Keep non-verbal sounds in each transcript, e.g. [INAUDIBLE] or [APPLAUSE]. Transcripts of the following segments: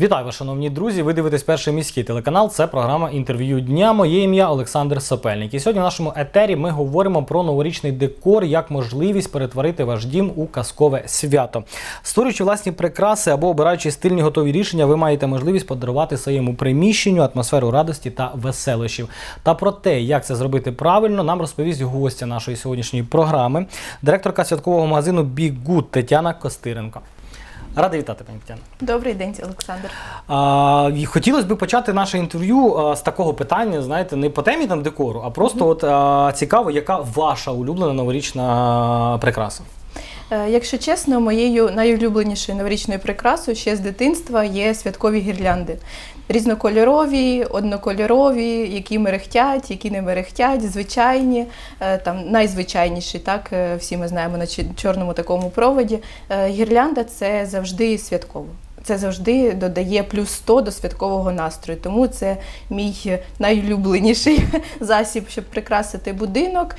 Вітаю вас, шановні друзі. Ви дивитесь перший міський телеканал. Це програма інтерв'ю дня. Моє ім'я Олександр Сапельник. І сьогодні в нашому етері ми говоримо про новорічний декор як можливість перетворити ваш дім у казкове свято. Створюючи власні прикраси або обираючи стильні готові рішення, ви маєте можливість подарувати своєму приміщенню атмосферу радості та веселощів. Та про те, як це зробити правильно, нам розповість гостя нашої сьогоднішньої програми, директорка святкового магазину Big Тетяна Костиренко. Радий вітати, пані Тетяна. Добрий день, Олександр. А, і хотілося б почати наше інтерв'ю а, з такого питання, знаєте, не по темі там декору, а просто от а, цікаво, яка ваша улюблена новорічна прикраса. Е, Якщо чесно, моєю найулюбленішою новорічною прикрасою ще з дитинства є святкові гірлянди. Різнокольорові, однокольорові, які мерехтять, які не мерехтять, звичайні, е, там найзвичайніші, так е, всі ми знаємо на чорному такому проводі. Гірлянда це завжди святково. Це завжди додає плюс 100 до святкового настрою. Тому це мій найулюбленіший [LAUGHS] засіб, щоб прикрасити будинок.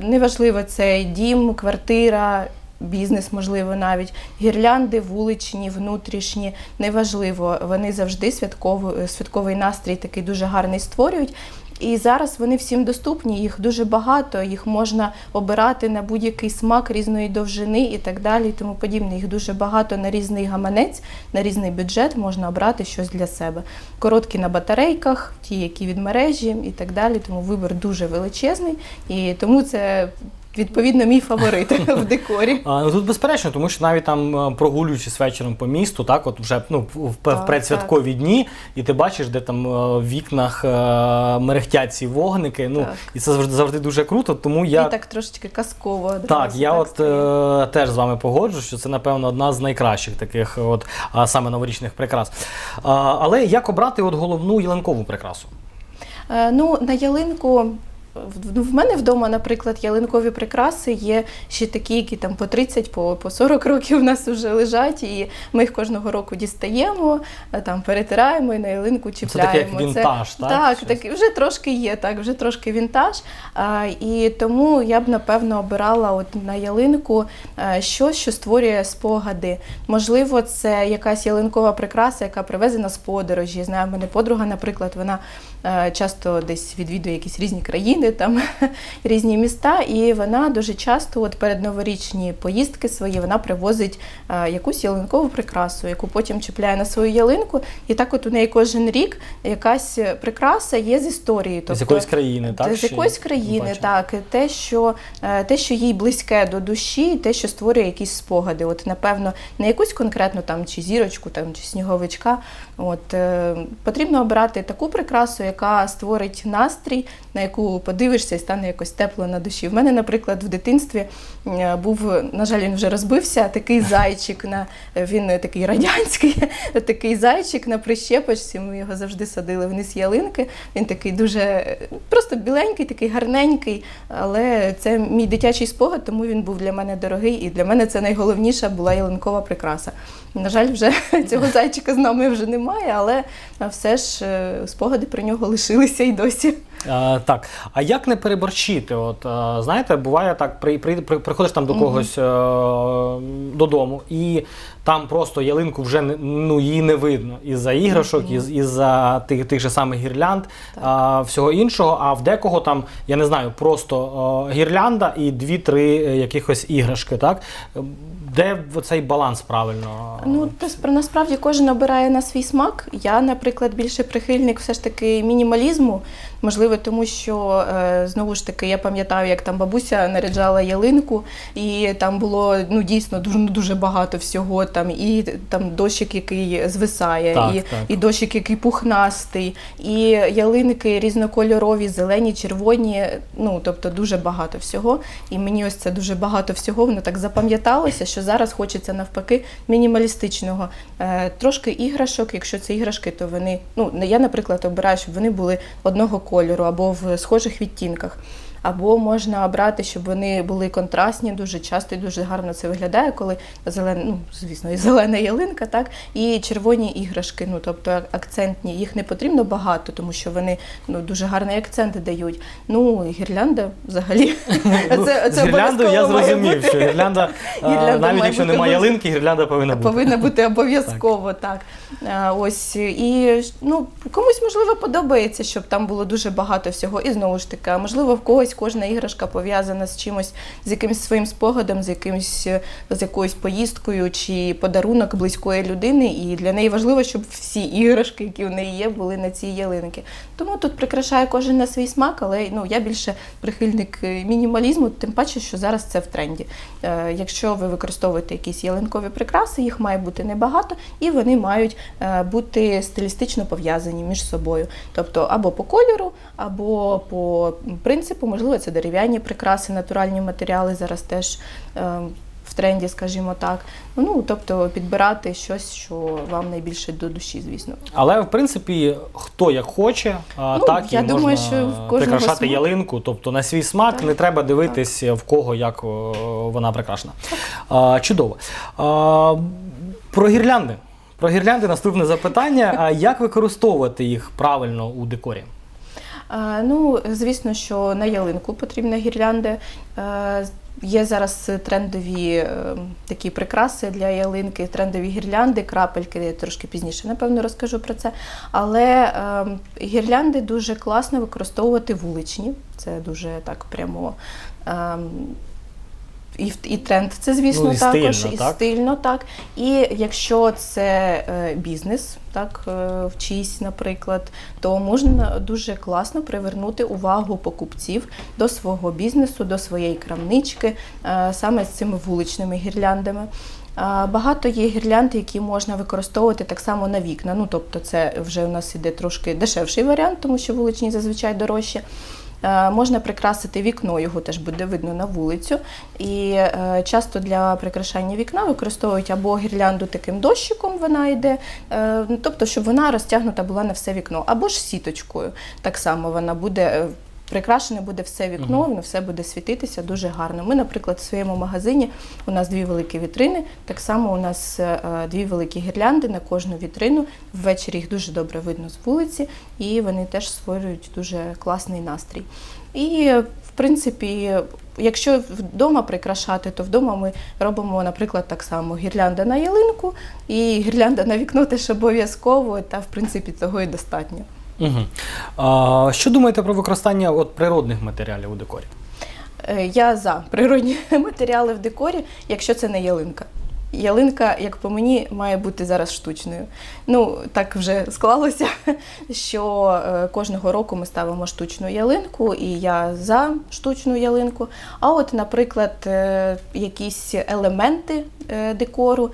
Неважливо, це дім, квартира. Бізнес, можливо, навіть гірлянди, вуличні, внутрішні, неважливо. Вони завжди святковий, святковий настрій такий дуже гарний створюють. І зараз вони всім доступні, їх дуже багато, їх можна обирати на будь-який смак різної довжини і так далі, і тому подібне. Їх дуже багато на різний гаманець, на різний бюджет можна обрати щось для себе. Короткі на батарейках, ті, які від мережі і так далі. Тому вибір дуже величезний. І тому це відповідно мій фаворит [LAUGHS] в декорі. А, ну, тут безперечно, тому що навіть там е, прогулюючись вечором по місту, так, от вже ну, в, в Так, предсвяткові дні, і ти бачиш, де там е, в вікнах е, мерехтять ці вогники. Ну, Так. і це завжди, завжди дуже круто, тому я. І так трошечки казково. Так, я от стає. е, теж з вами погоджу, що це напевно одна з найкращих таких, от саме новорічних прикрас. А, але як обрати от головну ялинкову прикрасу? Ну, на ялинку. В- В мене вдома, наприклад, ялинкові прикраси є ще такі, які там по 30, по, по 40 років у нас вже лежать, і ми їх кожного року дістаємо, е, там перетираємо і на ялинку Це чіпляємо. як вінтаж, так? Так, Щось? так, вже трошки є, так, вже трошки вінтаж. А, і тому я б напевно обирала от на ялинку е, щось, що створює спогади. Можливо, це якась ялинкова прикраса, яка привезена з подорожі. Знаю, мене подруга, наприклад, вона часто десь відвідує якісь різні країни, там [LAUGHS] різні міста, і вона дуже часто, от перед новорічні поїздки свої, вона привозить е, якусь ялинкову прикрасу, яку потім чіпляє на свою ялинку. І так, от у неї кожен рік якась прикраса є з історією. з якоїсь країни, так? Тобто З якоїсь країни, Бачу. так. Те що, е, те, що їй близьке до душі, те, що створює якісь спогади. От, напевно, не якусь конкретну там чи зірочку, там, чи сніговичка. От, е, потрібно обирати таку прикрасу, яка створить настрій, на яку подивишся і стане якось тепло на душі. В мене, наприклад, в дитинстві е, був, на жаль, він вже розбився, такий зайчик, на, він такий радянський, [LAUGHS] такий зайчик на прищепочці. Ми його завжди садили вниз ялинки. Він такий дуже просто біленький, такий гарненький, але це мій дитячий спогад, тому він був для мене дорогий, і для мене це найголовніша була ялинкова прикраса. На жаль, вже [LAUGHS] цього зайчика з нами вже немає, але все ж е, спогади про нього лишилися і досі. А, так, а як не переборщити? От а, знаєте, буває так, при, при, при, приходиш там до когось е, додому, і там просто ялинку вже не- ну, її не видно із-за іграшок, із, із-за тих, тих же самих гірлянд, а, всього іншого. А в декого там, я не знаю, просто е, гірлянда і дві-три е, якихось іграшки, так? Де цей баланс правильно? Ну, сп- насправді кожен обирає на свій смак. Я, наприклад, більше прихильник все ж таки мінімалізму. Можливо, тому що е, знову ж таки я пам'ятаю, як там бабуся наряджала ялинку, і там було ну дійсно дуже ну, дуже багато всього. Там і там дощик, який звисає, Так, і, так. і дощик, який пухнастий, і ялинки різнокольорові, зелені, червоні. Ну тобто дуже багато всього. І мені ось це дуже багато всього. Воно так запам'яталося, що зараз хочеться навпаки мінімалістичного. Е, трошки іграшок. Якщо це іграшки, то вони ну я, наприклад, обираю, щоб вони були одного кольору або в схожих відтінках. Або можна обрати, щоб вони були контрастні, дуже часто і дуже гарно це виглядає, коли зелена, ну звісно, і зелена ялинка, так і червоні іграшки. Ну тобто акцентні. Їх не потрібно багато, тому що вони ну дуже гарний акцент дають. Ну і гірлянда взагалі. [LAUGHS] Це, З гірляндою я зрозумів, що гірлянда, [LAUGHS] навіть якщо немає ялинки, гірлянда повинна бути. Повинна бути обов'язково, так. Ось і ну комусь можливо подобається, щоб там було дуже багато всього. І знову ж таки, можливо, в когось кожна іграшка пов'язана з чимось, з якимось своїм спогадом, з якимось е, з якоюсь поїздкою чи подарунок близької людини. І для неї важливо, щоб всі іграшки, які в неї є, були на цій ялинки. Тому тут прикрашає кожен на свій смак, але ну я більше прихильник е, мінімалізму, тим паче, що зараз це в тренді. Е, Якщо ви використовуєте якісь ялинкові прикраси, їх має бути небагато, і вони мають бути стилістично пов'язані між собою. Тобто або по кольору, або по принципу, можливо, це дерев'яні прикраси, натуральні матеріали зараз теж. е, В тренді, скажімо так, ну тобто підбирати щось, що вам найбільше до душі, звісно. Але в принципі, хто як хоче, Ну, так і я можна що в прикрашати смак. ялинку. Тобто на свій смак Так, не треба дивитись в кого як вона прикрашена. А, чудово. А, про гірлянди. Про гірлянди наступне запитання. Як використовувати їх правильно у декорі? Ну, звісно, що на ялинку потрібна гірлянда. Е, Є зараз трендові е, такі прикраси для ялинки, трендові гірлянди, крапельки. Я трошки пізніше, напевно, розкажу про це. Але е, гірлянди дуже класно використовувати вуличні. Це дуже так прямо. І, і тренд це, звісно, Ну, і також стильно, і так? стильно, так. І якщо це е, бізнес, так, е, в чийсь, наприклад, то можна дуже класно привернути увагу покупців до свого бізнесу, до своєї крамнички, е, саме з цими вуличними гірляндами. Багато є гірлянд, які можна використовувати так само на вікна. Ну, тобто, це вже у нас іде трошки дешевший варіант, тому що вуличні зазвичай дорожчі. Е, Можна прикрасити вікно, його теж буде видно на вулицю. І е, часто для прикрашання вікна використовують або гірлянду таким дощиком, вона йде, е, тобто, щоб вона розтягнута була на все вікно, або ж сіточкою. Так само вона буде. Прикрашене буде все вікно, воно все буде світитися дуже гарно. Ми, наприклад, в своєму магазині у нас дві великі вітрини. Так само у нас е, дві великі гірлянди на кожну вітрину. Ввечері їх дуже добре видно з вулиці, і вони теж створюють дуже класний настрій. І в принципі, якщо вдома прикрашати, то вдома ми робимо, наприклад, так само гірлянда на ялинку і гірлянда на вікно теж обов'язково, та в принципі цього і достатньо. Угу. А, що думаєте про використання от, природних матеріалів у декорі? Е, Я за природні [LAUGHS] матеріали в декорі, якщо це не ялинка. Ялинка, як по мені, має бути зараз штучною. Ну, так вже [LAUGHS] склалося, що е, кожного року ми ставимо штучну ялинку, і я за штучну ялинку. А от, наприклад, е, якісь елементи декору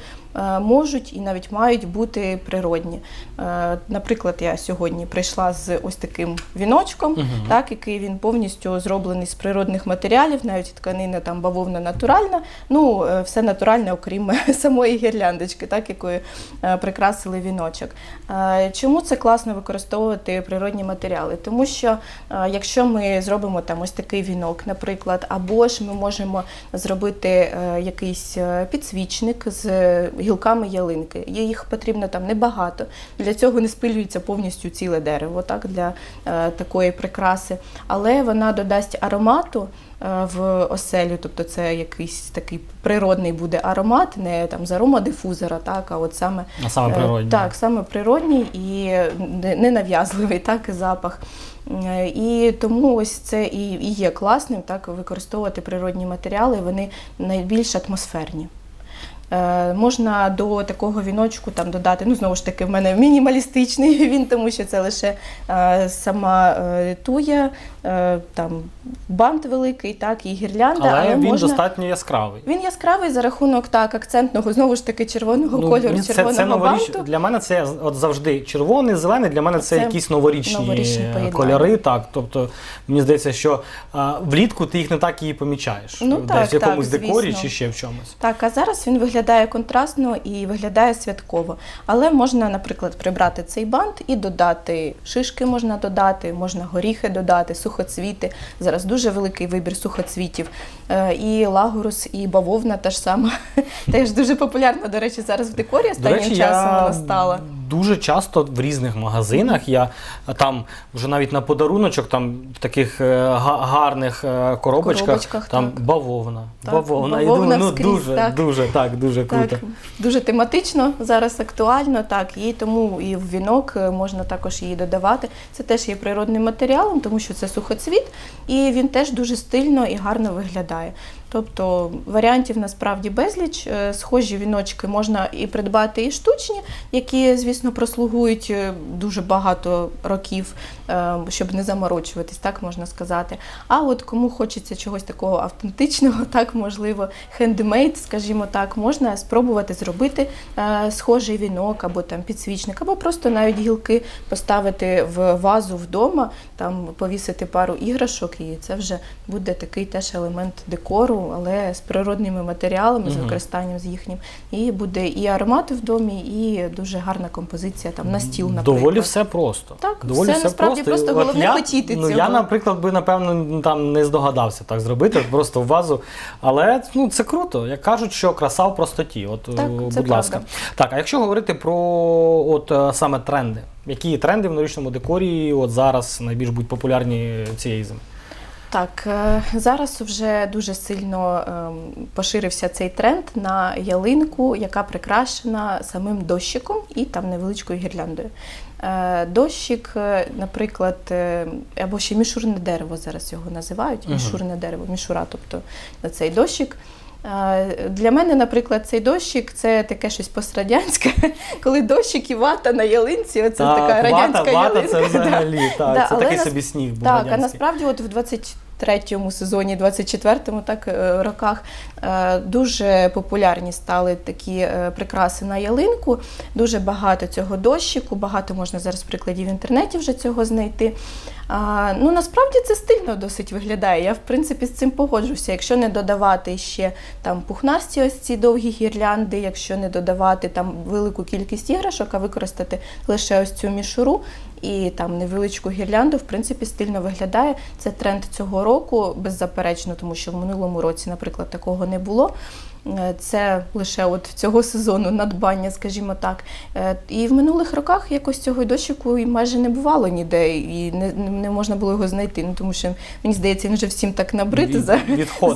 можуть і навіть мають бути природні. Е, Наприклад, я сьогодні прийшла з ось таким віночком, Мгм. так, який він повністю зроблений з природних матеріалів, навіть тканина там бавовна натуральна. Ну, е, все натуральне, окрім [LAUGHS] самої гірляндочки, так, якою е, прикрасили віночок. Е, Чому це класно використовувати природні матеріали? Тому що е, якщо ми зробимо там ось такий вінок, наприклад, або ж ми можемо зробити е, якийсь е, підсвічник з е, гілками ялинки. Їх потрібно там небагато. Для цього не спилюється повністю ціле дерево, так, для е, такої прикраси. Але вона додасть аромату е, в оселю, тобто це якийсь такий природний буде аромат, не там з аромадифузора, так, а от саме А саме Е. Так, саме природній і не- ненав'язливий так, запах. Е, І тому ось це і є класним так, використовувати природні матеріали, вони найбільш атмосферні. Е, можна до такого віночку там додати, ну знову ж таки, в мене мінімалістичний [LAUGHS] він, тому що це лише е, сама е, туя, там бант великий, так, і гірлянда. Але, він можна... достатньо яскравий. Він яскравий за рахунок так, акцентного, знову ж таки, червоного кольору, мені це, червоного це новоріч... банту. Для мене це от завжди червоний, зелений, для мене це, Це якісь новорічні, новорічні кольори. Так, тобто мені здається, що а, влітку ти їх не так і помічаєш. Ну, десь так, в якомусь так, декорі звісно. чи ще в чомусь. Так, а зараз він виглядає виглядає контрастно і виглядає святково. Але можна, наприклад, прибрати цей бант і додати шишки, можна додати, можна горіхи додати, сухоцвіти. Зараз дуже великий вибір сухоцвітів. Е, І лагурус, і бавовна та ж сама. [LAUGHS] Теж дуже популярна, до речі, зараз в декорі останнім речі, часом я вона стала. Дуже часто в різних магазинах я там вже навіть на подаруночок, там в таких е, га- гарних е, коробочках, Коробочках, там так. бавовна. Так, бавовна. І бавовна думаю, ну вскрізь, дуже, так. дуже, так, дуже круто. Так, дуже тематично, зараз актуально, так, і тому і в вінок е, можна також її додавати. Це теж є природним матеріалом, тому що це сухоцвіт, і він теж дуже стильно і гарно виглядає. Тобто варіантів насправді безліч. Е, Схожі віночки можна і придбати і штучні, які, звісно, прослугують е, дуже багато років, е, щоб не заморочуватись, так можна сказати. А от кому хочеться чогось такого автентичного, [LAUGHS] так можливо, хендмейд, скажімо так, можна спробувати зробити схожий вінок або там підсвічник, або просто навіть гілки поставити в вазу вдома, там повісити пару іграшок, і це вже буде такий теж елемент декору, але з природними матеріалами, з використанням з їхнім. І буде і аромат в домі, і дуже гарна композиція там на стіл, наприклад. Доволі все просто. Так, Доволі все насправді просто, от головне я, хотіти ну, цього. Я, наприклад, би напевно там не здогадався так зробити, просто в вазу. Але ну це круто. Як кажуть, що краса в простоті. От, Так, е, це будь ласка. правда. Так, а якщо говорити про от е, саме тренди, які тренди в новорічному декорі от зараз найбільш будуть популярні цієї зими? Так, е, зараз вже дуже сильно ем, поширився цей тренд на ялинку, яка прикрашена самим дощиком і там невеличкою гірляндою. Е, Дощик, е, наприклад, або ще мішурне дерево зараз його називають. Мішурне дерево, мішура, тобто на цей дощик. Для мене, наприклад, цей дощик це таке щось пострадянське, [LAUGHS] коли дощик і вата на ялинці. Оце така радянська вата, вата це взагалі, так, Да, це такий нас- собі сніг був Так, а насправді, от в 23-му сезоні, 24-му так е, роках е, дуже популярні стали такі е, прикраси на ялинку. Дуже багато цього дощику, багато можна зараз прикладів в інтернеті вже цього знайти. А, ну насправді це стильно досить виглядає. Я в принципі з цим погоджуся. Якщо не додавати ще там пухнасті ось ці довгі гірлянди, якщо не додавати там велику кількість іграшок, а використати лише ось цю мішуру і там невеличку гірлянду, в принципі, стильно виглядає. Це тренд цього року, беззаперечно, тому що в минулому році, наприклад, такого не було. Е, Це лише от цього сезону надбання, скажімо так. Е, І в минулих роках якось цього дощику і майже не бувало ніде, і не, не можна було його знайти. Ну тому що мені здається, він вже всім так набрид за,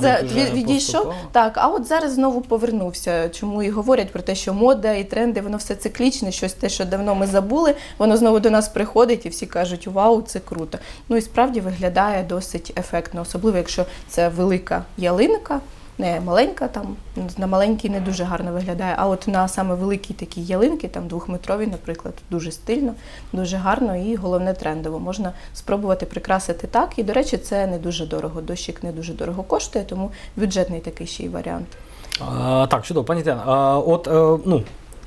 за від- відійшов. Так, а от зараз знову повернувся. Чому і говорять про те, що мода і тренди, воно все циклічне, щось те, що давно ми забули, воно знову до нас приходить, і всі кажуть, вау, це круто. Ну і справді виглядає досить ефектно, особливо якщо це велика ялинка. Не маленька, там на маленькій не дуже гарно виглядає, а от на саме великій такі ялинки, там двохметрові, наприклад, дуже стильно, дуже гарно і головне трендово. Можна спробувати прикрасити так. І, до речі, це не дуже дорого. Дощик не дуже дорого коштує, тому бюджетний такий ще й варіант. А, так, чудово, пані Тетяна, от, е, ну,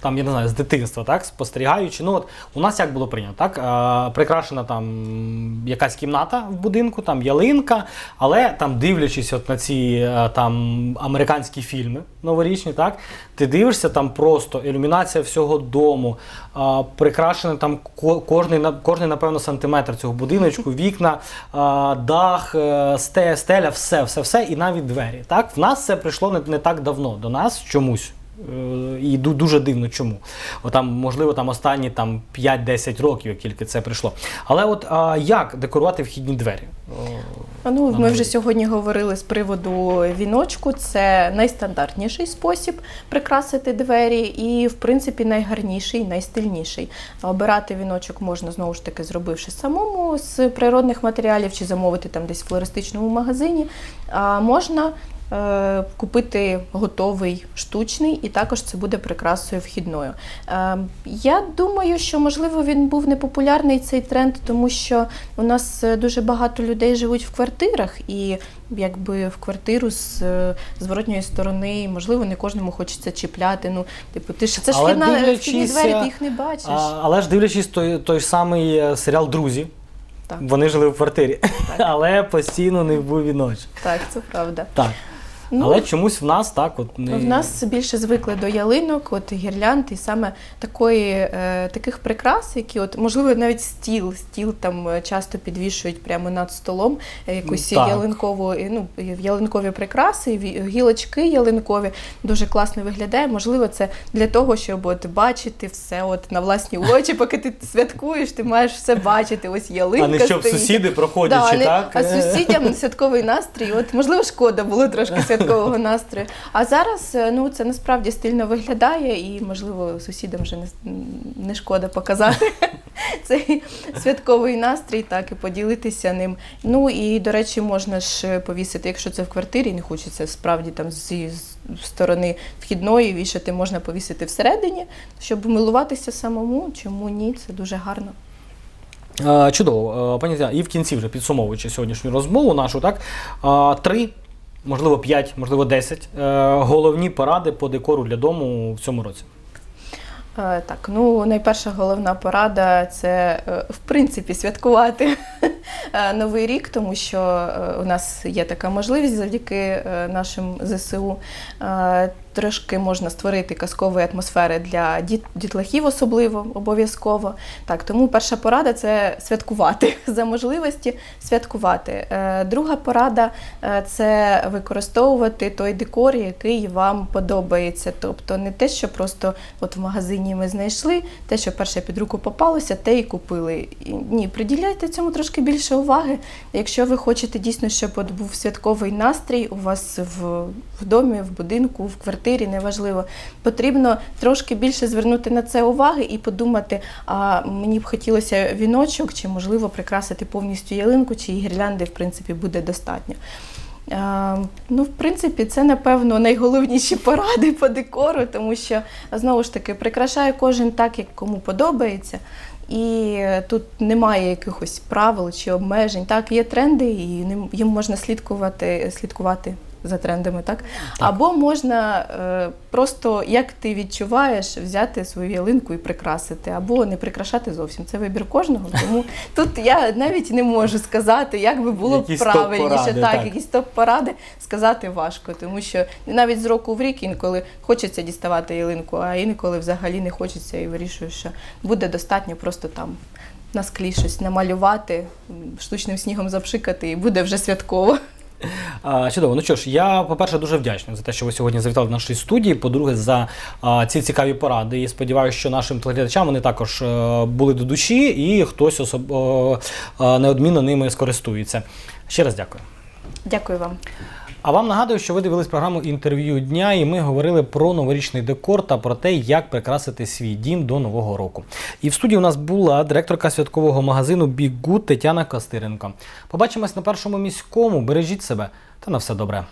там, я не знаю, з дитинства, так, спостерігаючи, ну, от, у нас як було прийнято, так, а, прикрашена там якась кімната в будинку, там ялинка, але там, дивлячись от на ці е, там американські фільми новорічні, так, ти дивишся, там просто ілюмінація всього дому, а, прикрашений там кожний, на- кожний, напевно, сантиметр цього будиночку, [LAUGHS] вікна, а, дах, е, стеля, все, все, все, і навіть двері. Так? В нас це прийшло не, не так давно до нас чомусь. Е, І дуже дивно чому. Там, можливо, там останні там, 5-10 років, як тільки це прийшло. Але от а, як декорувати вхідні двері? А Ну, ми вже сьогодні говорили з приводу віночку. Це найстандартніший спосіб прикрасити двері, і в принципі найгарніший, найстильніший. Обирати віночок можна знову ж таки, зробивши самому з природних матеріалів чи замовити там десь в флористичному магазині. А можна купити готовий штучний, і також це буде прикрасою вхідною. Е, я думаю, що можливо він був непопулярний цей тренд, тому що у нас е, дуже багато людей живуть в квартирах, і якби в квартиру з е, зворотньої сторони, можливо, не кожному хочеться чіпляти. Ну, типу, ти ж це ж вхідні двері, е, ти їх не бачиш. Але ж дивлячись той, той ж самий е, серіал Друзі, Так, вони жили в квартирі, [LAUGHS] але постійно не був віночок. так, це правда. Так. Ну, Але чомусь в нас так, от не В нас більше звикли до ялинок, от гірлянд, і саме такої, е, таких прикрас, які, от, можливо, навіть стіл, стіл там е, часто підвішують прямо над столом, е, якусь Так. ялинкову, ну, ялинкові прикраси, ві- гілочки ялинкові, дуже класно виглядає. Можливо, це для того, щоб от бачити все от на власні очі, поки ти святкуєш, ти маєш все бачити. Ось ялинка а не щоб стоїть. сусіди Да, проходячи, не- так? А [LAUGHS] сусідям святковий настрій. От можливо, шкода було трошки [LAUGHS] святкового настрою. А зараз е, ну це насправді стильно виглядає, і можливо сусідам вже не, не шкода показати [LAUGHS] цей святковий настрій, так і поділитися ним. Ну і до речі, можна ж повісити, якщо це в квартирі, не хочеться справді там зі сторони вхідної вішати, можна повісити всередині, щоб милуватися самому. Чому ні? Це дуже гарно. Е, Чудово, Е, пані Тетяно, і в кінці, вже підсумовуючи сьогоднішню розмову нашу, так е, три, можливо, 5, можливо, десять е, головні поради по декору для дому в цьому році. Е, Так, ну найперша головна порада це е, в принципі святкувати [LAUGHS] новий рік, тому що у нас є така можливість завдяки нашим ЗСУ. Трошки можна створити казкової атмосфери для діт, дітлахів, особливо обов'язково. Так, тому перша порада це святкувати [LAUGHS] за можливості святкувати. Е, Друга порада е, це використовувати той декор, який вам подобається. Тобто не те, що просто от в магазині ми знайшли, те, що перше під руку попалося, те і купили. Ні, приділяйте цьому трошки більше уваги. Якщо ви хочете дійсно, щоб от був святковий настрій у вас в, в домі, в будинку, в квартирі, неважливо, потрібно трошки більше звернути на це уваги і подумати, а мені б хотілося віночок, чи можливо прикрасити повністю ялинку, чи гірлянди, в принципі, буде достатньо. Ну, в принципі, це напевно найголовніші [LAUGHS] поради по декору, тому що знову ж таки прикрашає кожен так, як кому подобається. І тут немає якихось правил чи обмежень. Так, є тренди, і їм можна слідкувати, слідкувати за трендами, так? Або можна е, просто, як ти відчуваєш, взяти свою ялинку і прикрасити, або не прикрашати зовсім. Це вибір кожного. Тому тут я навіть не можу сказати, як би було Якісь правильніше. так, так. якісь топ-поради сказати важко, тому що навіть з року в рік інколи хочеться діставати ялинку, а інколи взагалі не хочеться і вирішую, що буде достатньо просто там на склі щось намалювати, штучним снігом запшикати, і буде вже святково. А, Чудово. Ну що ж, я, по-перше, дуже вдячний за те, що ви сьогодні завітали до нашої студії. По-друге, за а, ці цікаві поради. І сподіваюся, що нашим телеглядачам вони також а, були до душі і хтось особ... а, е, неодмінно ними скористується. Ще раз дякую. Дякую вам. А вам нагадую, що ви дивились програму інтерв'ю дня, і ми говорили про новорічний декор та про те, як прикрасити свій дім до нового року. І в студії у нас була директорка святкового магазину Big Тетяна Костиренко. Побачимось на першому міському. Бережіть себе та на все добре.